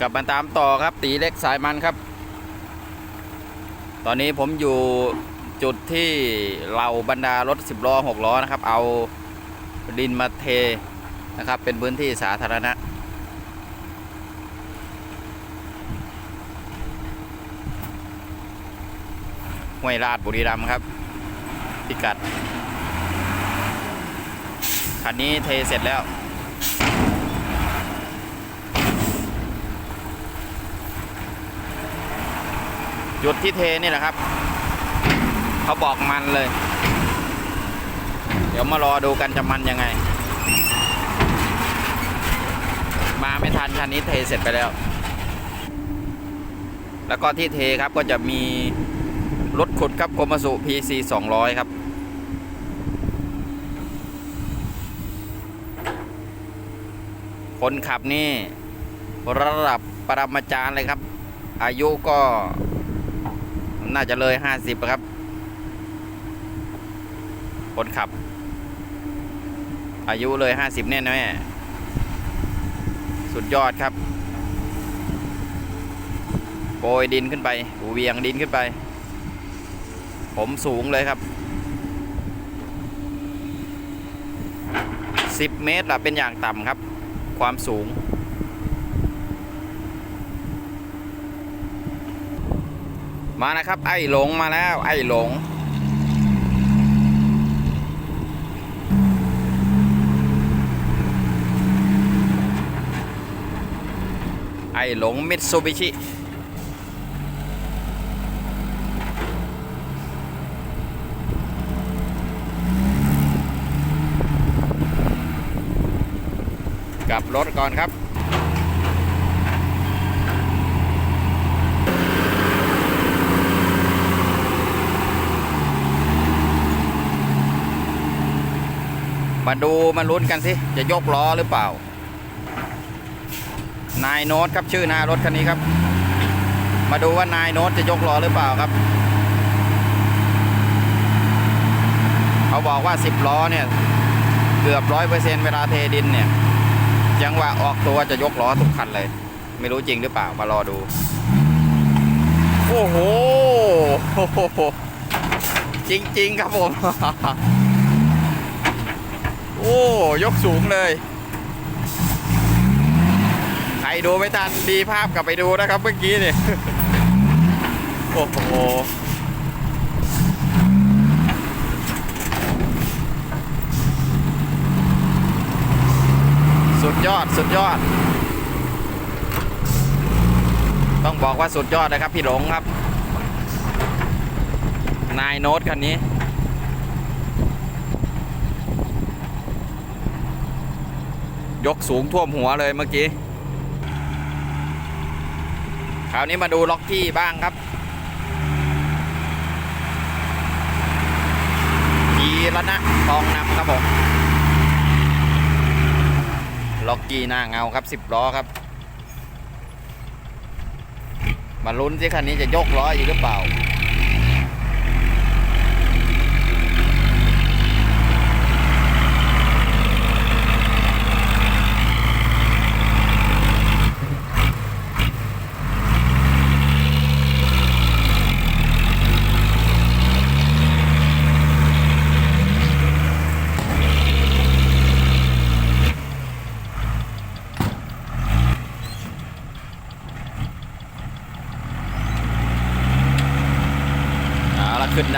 กลับมาตามต่อครับ ตีเล็กสายมันครับ ตอนนี้ผมอยู่จุดที่เหล่าบรรดารถ 10ล้อ6ล้อนะครับ เอาดินมาเทนะครับ เป็นพื้นที่สาธารณะ ห้วยราชบุรีรัมย์ครับ พิกัด คันนี้เทเสร็จแล้ว จุดที่เทนี่แหละครับ เขาบอกมันเลย เดี๋ยวมารอดูกันจะมันยังไง มาไม่ทันคันนี้เทเสร็จไปแล้ว แล้วก็ที่เทครับก็จะมีรถขุดครับโกมสุ PC 200 ครับคนขับนี่ระดับปรมาจารย์เลยครับ อายุก็ น่าจะเลย50ครับ คนขับ อายุเลย50แน่นแน่สุดยอดครับ โปรยดินขึ้นไปเวียงดินขึ้นไป ผมสูงเลยครับ10เมตรละเป็นอย่างต่ำครับ ความสูง มานะครับ ไอ้หลงมาแล้ว ไอ้หลง ไอ้หลงมิตซูบิชิกลับรถก่อนครับ มาดูมาลุ้นกันสิ จะยกล้อหรือเปล่า นายโน้ตครับชื่อนารถคันนี้ครับ มาดูว่านายโน้ตจะยกล้อหรือเปล่าครับ เขาบอกว่า 10 ล้อเนี่ย เกือบร้อยเปอร์เซ็นต์เวลาเทดินเนี่ยยังว่าออกตัวจะยกล้อทุกคันเลย ไม่รู้จริงหรือเปล่ามารอดู โอ้โหจริง ๆ ครับผม โอ้ยกสูงเลย ใครดูไม่ทันดีภาพกลับไปดูนะครับเมื่อกี้นี่โอ้โหสุดยอดสุดยอด ต้องบอกว่าสุดยอดนะครับพี่หลงครับ นายโน้ตคันนี้ ยกสูงท่วมหัวเลยเมื่อกี้ คราวนี้มาดูล็อกกี้บ้างครับกีรณะทองนำครับผมล็อกกี้หน้าเงาครับ10ล้อครับ มาลุ้นสิคันนี้จะยกล้ออีกหรือเปล่า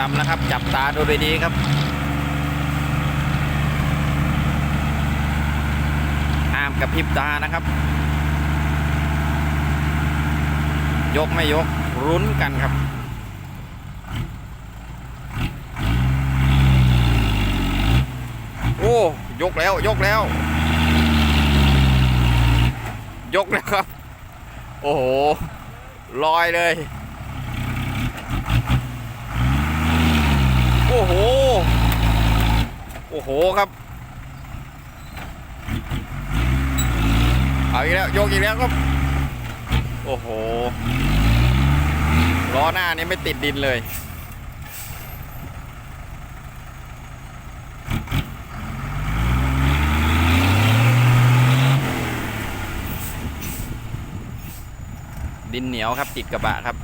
ละขึ้นดำแล้วครับ จับตาดูดีๆครับ ห้ามกับพริบตานะครับ ยกไม่ยกรุ้นกันครับโอ้ยกแล้วยกแล้ว ยกแล้วครับ โอ้โหลอยเลย อ้โห โอ้โหครับ เอาอีกแล้วโยกอีกแล้วครับ โอ้โห ล้อหน้านี้ไม่ติดดินเลย ดินเหนียวครับติดกระบะครับ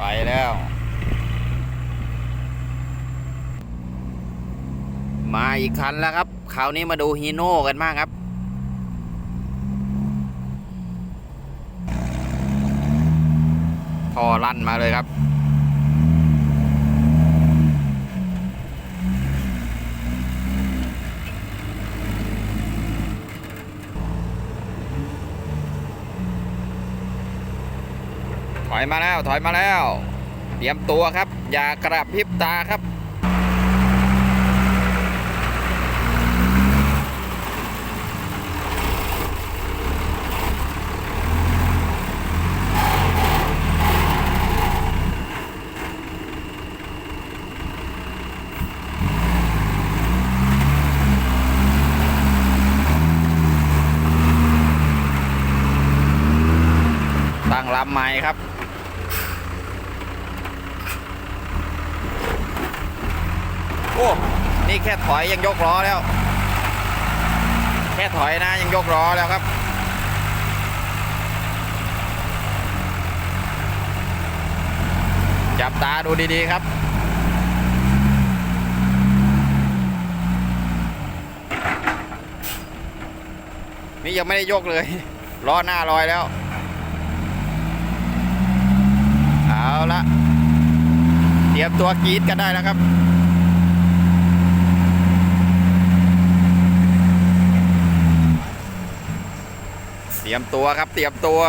ไปแล้ว มาอีก คันแล้วครับคราวนี้มาดูฮีโน่กันบ้างครับ พอลั่นมาเลยครับ ถอยมาแล้วถอยมาแล้ว เตรียมตัวครับ อย่ากระพริบตาครับ ตั้งลำใหม่ครับ โอ้นี่แค่ถอยยังยกล้อแล้ว แค่ถอยนะยังยกล้อแล้วครับจับตาดูดีๆครับ นี่ยังไม่ได้ยกเลยล้อหน้าลอยแล้ว เอาละเตรียมตัวกรีดกันได้แล้วครับ รียมตัวครับ เตรียมตัว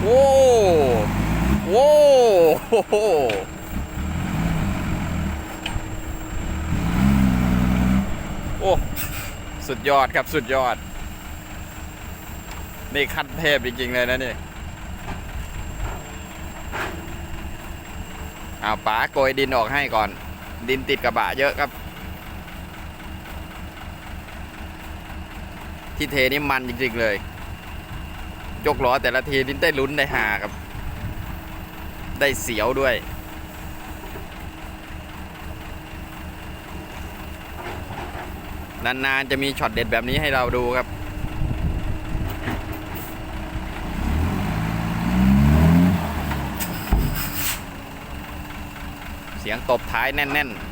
โว้โว้โอ้โหโอ้ สุดยอดครับสุดยอด นี่ขั้นเทพจริงๆเลยนะนี่เอาป๋าโกยดินออกให้ก่อน ดินติดกระบะเยอะครับ ที่เทนี่มันจริงๆเลยยกล้อแต่ละทีนี่ได้ลุ้นได้หาครับ ได้เสียวด้วย นานๆจะมีช็อตเด็ดแบบนี้ให้เราดูครับเสียงตบท้ายแน่น ๆ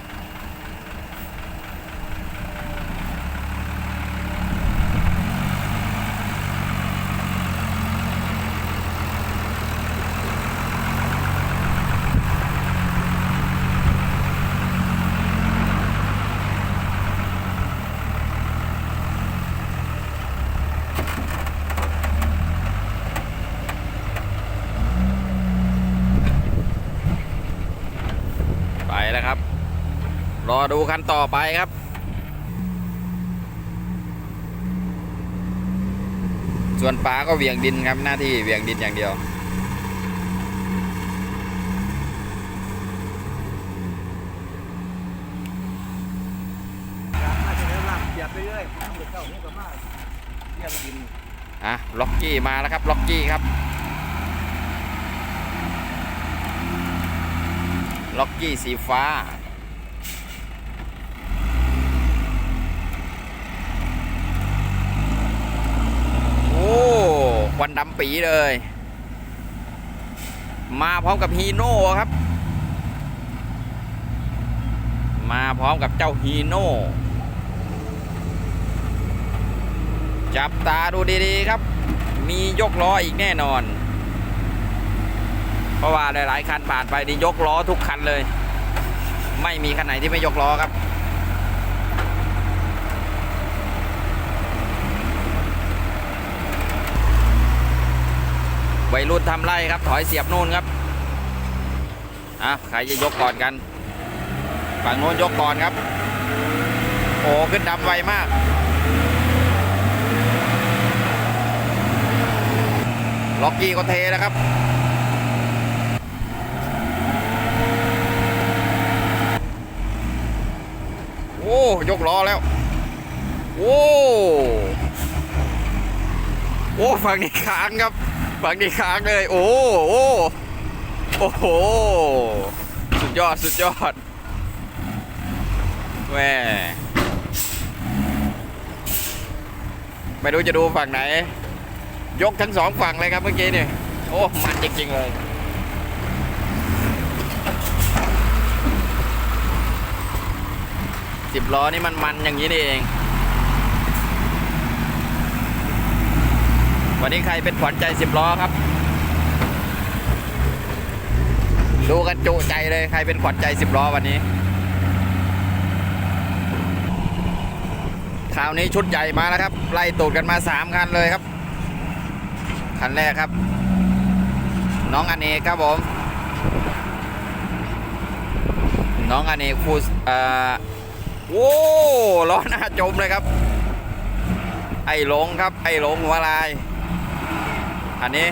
ไปแล้วครับ รอดูคันต่อไปครับ ส่วนป๋าก็เวียงดินครับหน้าที่เวียงดินอย่างเดียว มาจะได้ลากเสียบไปเรื่อยเดี๋ยวเจ้านี่ก็มา เรียงดินอะล็อกกี้มาแล้วครับล็อกกี้ครับล็อกกี้สีฟ้าโอ้ควันดำปีเลย มาพร้อมกับฮีโน่ครับ มาพร้อมกับเจ้าฮีโน่ จับตาดูดีๆครับ มียกล้ออีกแน่นอน เพราะว่าหลายๆคันผ่านไปนี่ยกล้อทุกคันเลย ไม่มีคันไหนที่ไม่ยกล้อครับวัยรุ่นทำไรครับ ถอยเสียบนู่นครับอะใครจะยกก่อนกัน ฝั่งโน้นยกก่อนครับ โอ้ขึ้นดับไวมาก ล็อกกี้ก็เทนะครับโอ้ยกล้อแล้ว โอ้โอ้ฝั่งนี้ค้างครับฝั่งนี้ค้างเลย โอ้โอ้โอ้โหสุดยอดสุดยอดแม่ไม่รู้จะดูฝั่งไหน ยกทั้งสองฝั่งเลยครับเมื่อกี้นี่โอ้มันจริงๆเลยสิบล้อนี่มันมันอย่างนี้นี่เอง วันนี้ใครเป็นขวัญใจสิบล้อครับ ดูกันจุใจเลยใครเป็นขวัญใจสิบล้อวันนี้ คราวนี้ชุดใหญ่มาแล้วครับ ไล่ตูดกันมาสามคันเลยครับ คันแรกครับ น้องอเนกครับผม น้องอเนกฟูสเอ่อโว้ล้อหน้าจมเลยครับ ไอ้หลงครับ ไอ้หลงหัวลาย อันนี้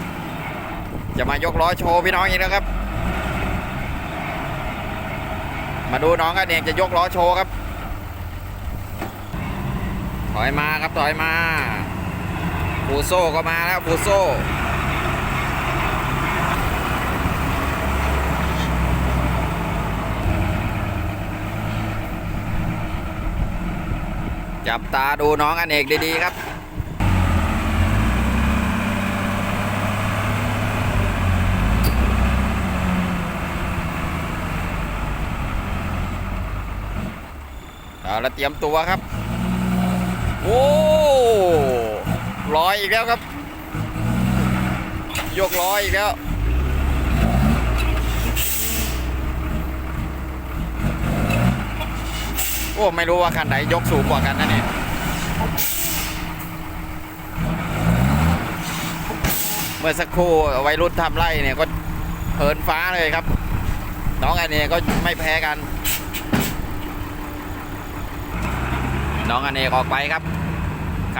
จะมายกล้อโชว์พี่น้องอีกแล้วครับ มาดูน้องอเนกจะยกล้อโชว์ครับ ถอยมาครับ ถอยมา ฟูโซ่ก็มาแล้วฟูโซ่จับตาดูน้องอเนกดีๆครับเอาละเตรียมตัวครับ โอ้ ลอยอีกแล้วครับ ยกล้ออีกแล้วโอ้ไม่รู้ว่าคันไหนยกสูงกว่ากันนะเนี่ยเมื่อสักครู่วัยรุ่นทำไร่เนี่ยก็เหินฟ้าเลยครับ น้องอเนี่ยก็ไม่แพ้กัน น้องอเนกออกไปครับ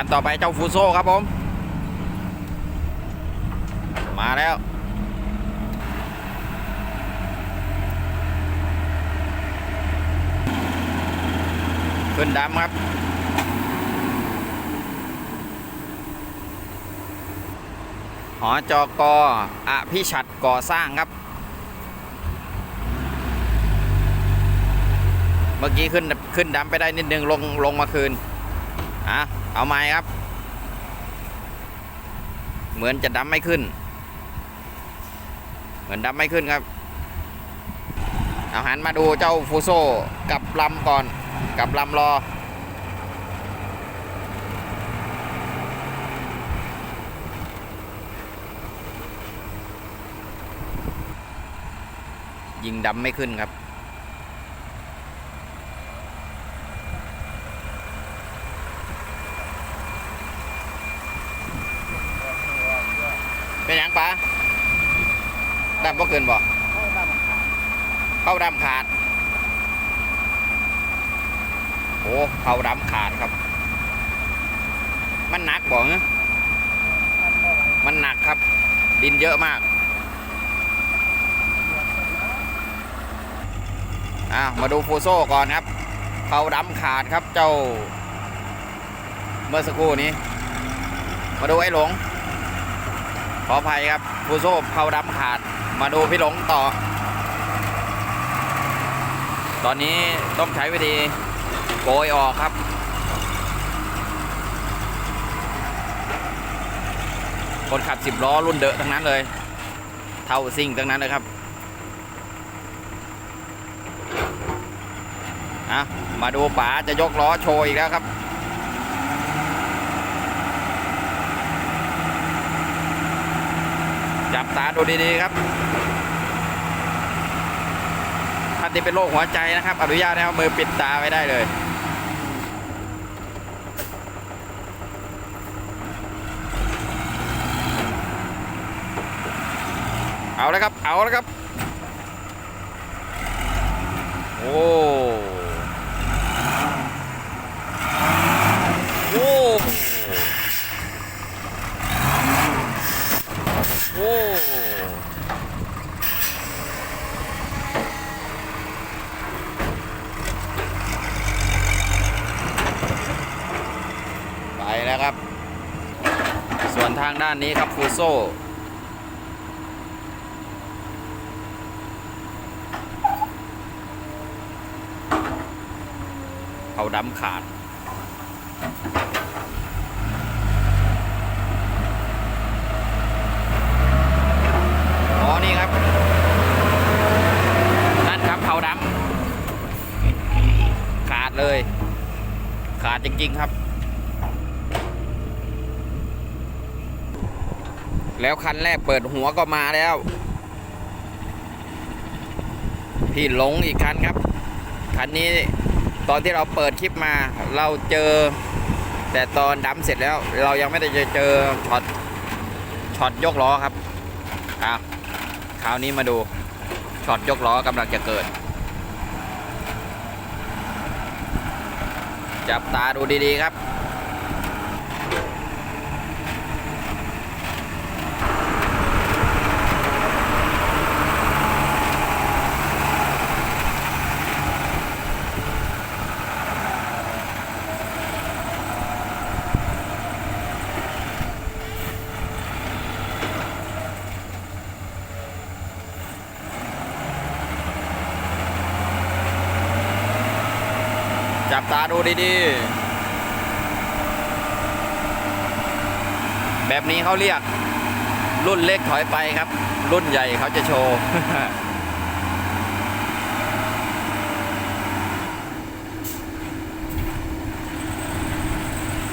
คันต่อไปเจ้าฟูโซครับผม มาแล้ว ขึ้นดำครับหอจกอภิชัดก่อสร้างครับ เมื่อกี้ขึ้นขึ้นดำไปได้นิดนึงลงลงมาคืน อะ เอาไม้ครับ เหมือนจะดำไม่ขึ้น เหมือนดำไม่ขึ้นครับ เอาหันมาดูเจ้าฟูโซกับลำก่อน กับลำรอ ยิงดำไม่ขึ้นครับ เป็นหยังปะ ดำบ่เกินบ่เข้าดำขาด โอ้เข้าดำขาดครับ มันหนักบ่เนอะมันหนักครับ ดินเยอะมากอะมาดูฟูโซ่ก่อนครับ เขาดำขาดครับเจ้า เมื่อสักครู่นี้ มาดูไอ้หลง ขออภัยครับฟูโซ่เขาดำขาด มาดูพี่หลงต่อ ตอนนี้ต้องใช้วิธีโกยออกครับ คนขับสิบล้อรุ่นเดอะทั้งนั้นเลย เท่าซิ่งทั้งนั้นเลยครับอะมาดูป๋าจะยกล้อโชว์อีกแล้วครับ จับตาดูดีๆครับ ท่านที่เป็นโรคหัวใจนะครับ อนุญาตให้เอามือปิดตาไว้ได้เลยเอาแล้วครับ เอาแล้วครับ โอ้ โอ้ ไปแล้วครับ ส่วนทางด้านนี้ครับฟู โซเขาดำขาด อ๋อ นี่ครับ นั่นครับเขาดำขาดเลย ขาดจริง ๆ ครับ แล้วคันแรกเปิดหัวก็มาแล้ว พี่หลงอีกคันครับ คันนี้ตอนที่เราเปิดคลิปมา เราเจอ แต่ตอนดำเสร็จแล้ว เรายังไม่ได้เจอช็อตช็อตยกล้อครับอ้าวคราวนี้มาดูช็อตยกล้อกำลังจะเกิด จับตาดูดีๆครับ จับตาดูดีๆ แบบนี้เขาเรียก รุ่นเล็กถอยไปครับ รุ่นใหญ่เขาจะโชว์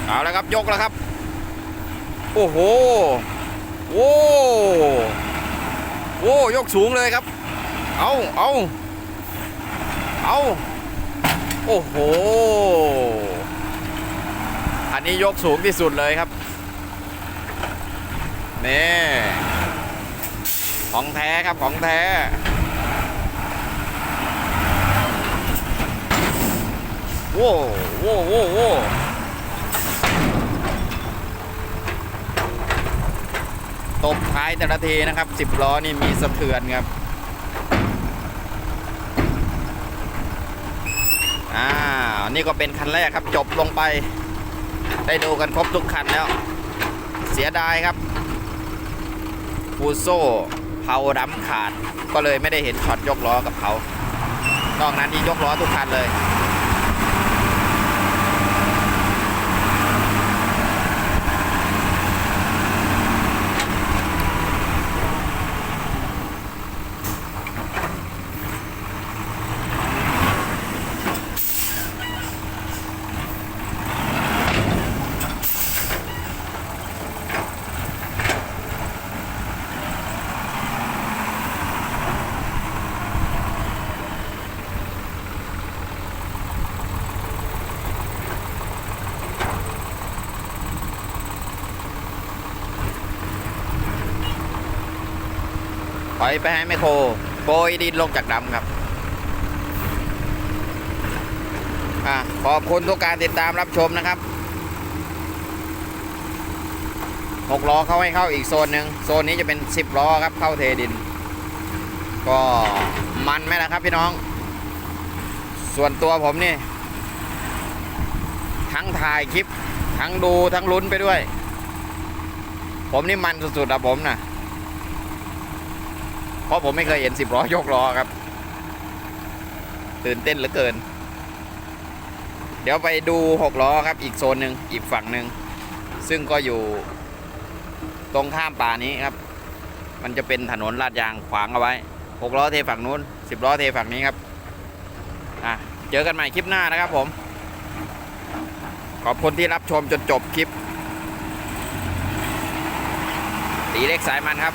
เอาแล้วครับยกแล้วครับ โอ้โหโอ้โอ้ยกสูงเลยครับ เอาเอาเอา โอ้โห อันนี้ยกสูงที่สุดเลยครับ นี่ ของแท้ครับของแท้ โว้โว้โว้โว้ตบท้ายแต่ละทีนะครับสิบล้อนี่มีสะเทือนครับ อ่านี่ก็เป็นคันแรกครับจบลงไป ได้ดูกันครบทุกคันแล้ว เสียดายครับฟูโซ่เผาดำขาด ก็เลยไม่ได้เห็นช็อตยกล้อกับเขานอกนั้นที่ยกล้อทุกคันเลย ถอยไปให้ไมโครโกยดินลงจากดำครับอขอบคุณทุกการติดตามรับชมนะครับหกล้อเข้าให้เข้าอีกโซนหนึ่งโซนนี้จะเป็นสิบล้อครับเข้าเทดิน ก็มันไหมล่ะครับพี่น้อง ส่วนตัวผมนี่ ทั้งถ่ายคลิป ทั้งดูทั้งลุ้นไปด้วย ผมนี่มันสุดๆอะผมน่ะ เพราะผมไม่เคยเห็นสิบล้อยกล้อครับ ตื่นเต้นเหลือเกิน เดี๋ยวไปดูหกล้อครับ อีกโซนหนึ่งอีกฝั่งหนึ่งซึ่งก็อยู่ตรงข้ามป่านี้ครับ มันจะเป็นถนนลาดยางขวางเอาไว้หกล้อเทฝั่งนู้นสิบล้อเทฝั่งนี้ครับอะเจอกันใหม่คลิปหน้านะครับผม ขอบคุณที่รับชมจนจบคลิปตีเล็กสายมันครับ